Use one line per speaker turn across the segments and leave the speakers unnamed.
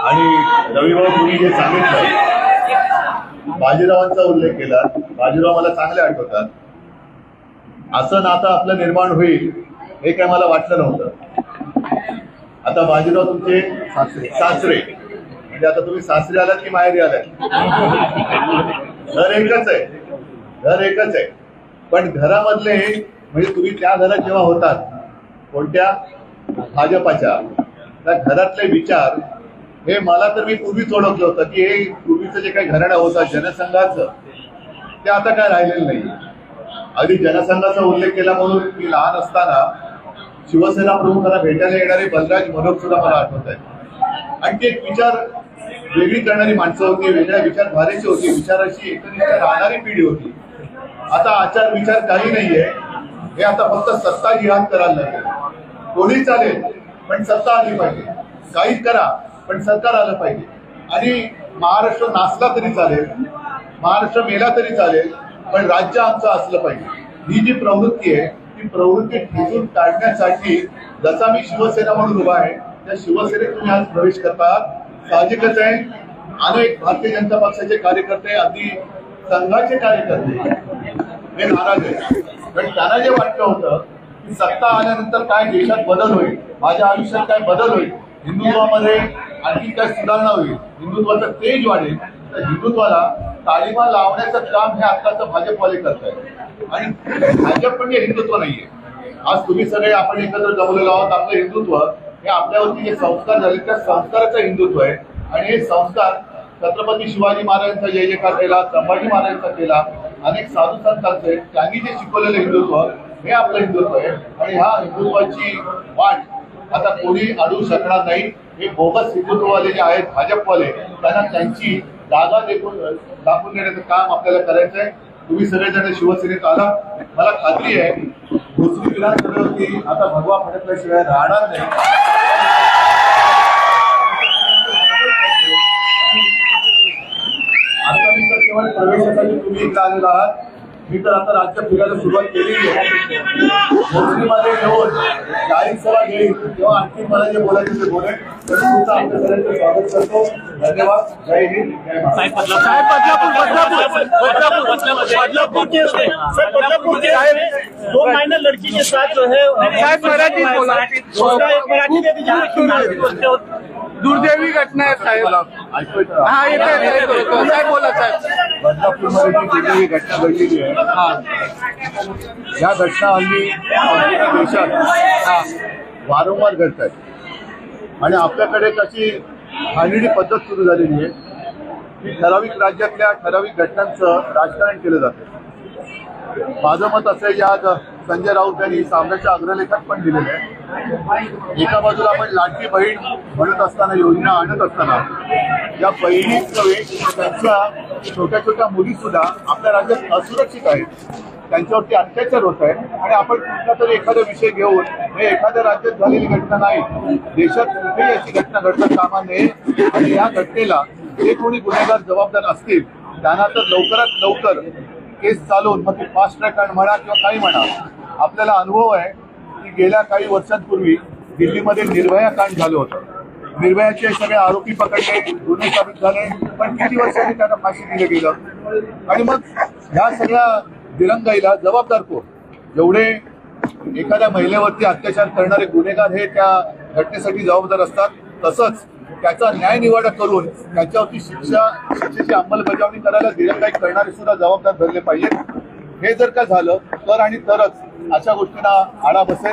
आणि रविभाऊ तुम्ही जे सांगितलं बाजीरावांचा उल्लेख केला बाजीराव मला चांगले आठवतात. असं नातं आपलं निर्माण होईल हे काय मला वाटलं नव्हतं. आता बाजीराव तुमचे सासरे. सासरे. म्हणजे आता तुम्ही सासरे आलात की माहेरी आलात? घर एकच आहे. घर एकच आहे. पण घरामधले म्हणजे तुम्ही त्या घरात जेव्हा होतात कोणत्या? भाजपाच्या. त्या घरातले विचार हे मला तर मी पूर्वीच ओळखलं होतं की हे पूर्वीचं जे काही घराणं होतं जनसंघाचं ते आता काय राहिलेलं नाही. अगदी जनसंघाचा उल्लेख केला म्हणून मी लहान असताना शिवसेना प्रमुखांना भेटायला येणारे बलराज मनोज सुद्धा मला आठवत आहे आणि ते एक विचार वेगळी करणारी माणसं होती वेगळ्या विचारधारेची होती विचाराची एकनिष्ठ राहणारी पिढी होती. आता आचार विचार काही नाहीये. हे आता फक्त सत्ता जिहाद करायला लागेल. कोणी चालेल पण सत्ता आली पाहिजे. काही करा पण सरकार आलं पाहिजे. आणि महाराष्ट्र नाचला तरी चालेल महाराष्ट्र मेला तरी चालेल पण राज्य आमचं असलं पाहिजे. ही जी प्रवृत्ती आहे ती प्रवृत्ती ठेचून काढण्यासाठी जसा मी शिवसेना म्हणून उभा आहे त्या शिवसेनेत तुम्ही आज प्रवेश करतात. साहजिकच आहे अनेक भारतीय जनता पक्षाचे कार्यकर्ते अगदी संघाचे कार्यकर्ते. हे नाराज आहे. पण त्यांना जे वाटलं होतं की सत्ता आल्यानंतर काय देशात बदल होईल माझ्या आयुष्यात काय बदल होईल हिंदुत्वामध्ये आणखी काय सुधारणा होईल हिंदुत्वाचं तेज वाढेल तर हिंदुत्वाला तालिमा लावण्याचं काम हे आत्ताचं भाजपवाले करत आहे आणि भाजप म्हणजे हिंदुत्व नाहीये. आज तुम्ही सगळे आपण एकत्र जमलेलो आहोत आपलं हिंदुत्व हे आपल्यावरती जे संस्कार झाले. त्या संस्काराचं हिंदुत्व आहे. आणि हे संस्कार छत्रपती शिवाजी महाराजांचा जय जयकार केला संभाजी महाराजांचा केला अनेक साधू संतांचे त्यांनी जे शिकवलेलं हिंदुत्व हे आपलं हिंदुत्व आहे. आणि ह्या हिंदुत्वाची वाट आता कोणी अडवू शकणार नाही. हे बोगस हिंदुत्ववाले जे आहेत भाजपवाले त्यांना त्यांची जागा देखून दाखवून देण्याचं काम आपल्याला करायचं आहे तुम्ही सगळेजण शिवसेनेत आला. मला खात्री आहे भोसरी की आता भगवा फडकल्याशिवाय राहणार नाही. आता मी तर केवळ प्रवेशासाठी तुम्ही इकडे आलेला आहात. मी तर आता राज्य फिरायला सुरुवात केलेली आहे भोसरीमध्ये येऊन जाहीर सभा घेईल तेव्हा आणखी मला जे बोलायचे ते बोलेल तर तुमचं आपल्या सगळ्यांचं स्वागत करतो धन्यवाद। जय हिंद। जय महाराष्ट्र
साहेब बदलापूर बदलापूर बदलापूर बदलापूर के सर बदलापुर के दो माइनर लड़की के साथ जो है
साहेब, मराठीत बोला.
उसका एक मराठी में भी जहाँ की नागरिक बोलते हो।
दुर्दैवी घटना आहे साहेब
ऐकू येतं?
हा येत आहे साहेब बोला साहेब
बदलापूरमध्ये जी घटना घडलेली आहे या घटना हल्ली देशात वारंवार घडत आहेत आणि आपल्याकडे कशी घाणेरडी पद्धत सुरू झालेली आहे की ठराविक राज्यातल्या ठराविक घटनांचं राजकारण केलं जातं. माझं मत असं आहे की आज संजय राऊत यांनी सामन्याच्या अग्रलेखात पण दिलेलं आहे. एका बाजूला आपण लाडकी बहीण म्हणत असताना योजना आणत असताना या बहिणींकडे त्यांच्या छोट्या छोट्या मुली सुद्धा आपल्या राज्यात असुरक्षित आहेत. त्यांच्यावरती अत्याचार होत आहे आणि आपण कुठला तरी एखादा विषय घेऊन हे एखाद्या राज्यात झालेली घटना नाही देशात कुठेही अशी घटना घडता कामा नये आणि या घटनेला जे कोणी गुन्हेगार जबाबदार असतील त्यांना तर लवकरात लवकर केस चालवून मग ते फास्ट ट्रॅक म्हणा किंवा काही म्हणा. आपल्याला अनुभव आहे की गेल्या काही वर्षांपूर्वी दिल्लीमध्ये निर्भया कांड झालं होतं. निर्भयाचे सगळे आरोपी पकडले गुन्हे साबित झाले पण किती वर्षांनी त्यांना फाशी दिलं गेलं? आणि मग ह्या सगळ्या दिरंगाईला जबाबदार कोण? जेवढे एखाद्या महिलेवरती अत्याचार करणारे गुन्हेगार हे त्या घटनेसाठी जबाबदार असतात. तसंच त्याचा न्याय निवाडा करून त्याच्यावरती शिक्षा शिक्षेची अंमलबजावणी करायला दिरंगाई करणारे सुद्धा जबाबदार धरले पाहिजेत. हे जर का झालं तर आणि तरच अशा गोष्टींना आळा बसेल.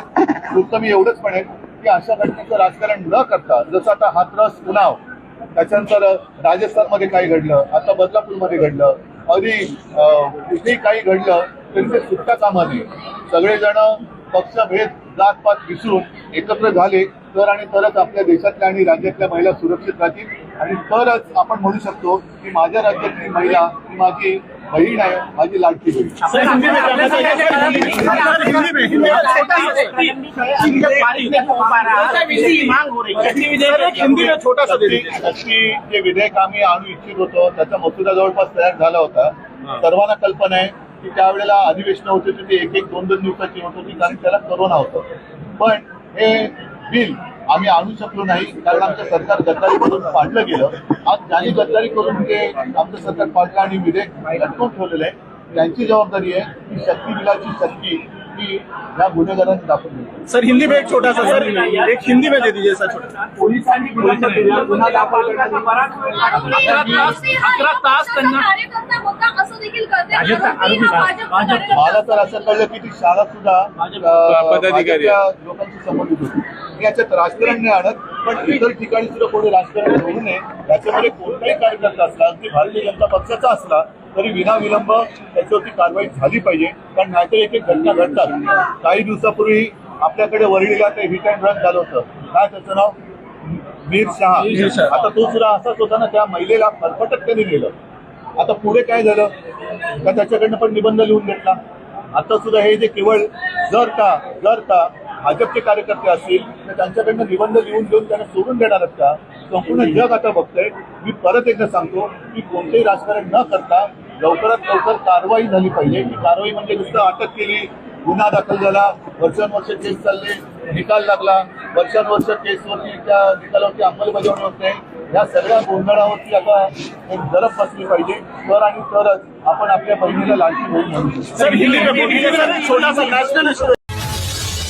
फक्त मी एवढंच म्हणेन की अशा घटनेचं राजकारण न करता जसं आता हातरस उन्हाव त्याच्यानंतर राजस्थानमध्ये काही घडलं आता बदलापूरमध्ये घडलं अगदी कुठेही काही घडलं तरी ते सुट्टा कामा नये सगळेजण पक्षभेद जातपात विसरून एकत्र झाले. तर आणि तरच आपल्या देशातल्या आणि राज्यातल्या महिला सुरक्षित राहतील. आणि तरच आपण म्हणू शकतो की माझ्या राज्यातली महिला ही माझी बहीण आहे माझी लाडकी बहीण. जे विधेयक आम्ही आणू इच्छित होतो त्याचा मसुदा जवळपास तयार झाला होता. सर्वांना कल्पना आहे की त्यावेळेला अधिवेशन होते ते एक एक दोन दोन दिवसाची होत होती कारण त्याला करोना होतं. पण हे बिल आम्ही आणू शकलो नाही. कारण आमचं सरकार गद्दारी करून पाडलं गेलं. आज ज्यांनी गद्दारी करून ते आमचं सरकार पाडलं आणि विधेयक लटकवून ठेवलेलं आहे त्यांची जबाबदारी आहे की शक्ती बिलाची शक्ती ही या गुन्हेगारांनी दाखवून दिली
सर हिंदी में एक छोटा सा सर एक हिंदी में दे दीजिए सर छोटा.
पोलिसांनी गुन्हा दाखल अकरा तास अकरा तास त्यांना
कार्यकर्ता होता असं देखील
मला तर असं कळलं की ती शाळा सुद्धा
पदाधिकारी
संबंधित होती. मी याच्यात राजकारण नाही आणत पण इतर ठिकाणी सुद्धा कोणी राजकारण होऊ नये त्याच्यामध्ये कोणताही कार्यकर्ता असला अगदी भारतीय जनता पक्षाचा असला तरी विनाविलंब त्याच्यावरती कारवाई झाली पाहिजे. कारण नाहीतर एक एक घटना घडतात. काही दिवसापूर्वी आपल्याकडे वरळीला ते हिट अँड रन झालं होतं. काय त्याचं नाव? मीर शहा. आता तो सुद्धा असाच होता ना त्या महिलेला फरफटत त्यांनी नेलं. आता पुढे काय झालं? का त्याच्याकडनं पण निबंध लिहून घेतला? आता सुद्धा हे जे केवळ जर का जर का भाजपचे कार्यकर्ते असतील तर त्यांच्याकडनं निबंध लिहून देऊन त्यांना सोडून देणार आहेत का? संपूर्ण जग आता बघतंय. मी परत एकदा सांगतो की कोणतेही राजकारण न करता लवकरात लवकर कारवाई झाली पाहिजे. की कारवाई म्हणजे नुसतं अटक केली गुन्हा दाखल झाला वर्षानुवर्ष केस चालले निकाल लागला. वर्षानुवर्ष केसवरती त्या निकालावरती अंमलबजावणी होत नाही. या सगळ्या गोंधळावरती आता एक जरब बसली पाहिजे. तर आणि तरच आपण आपल्या बहिणीला बहीण म्हणू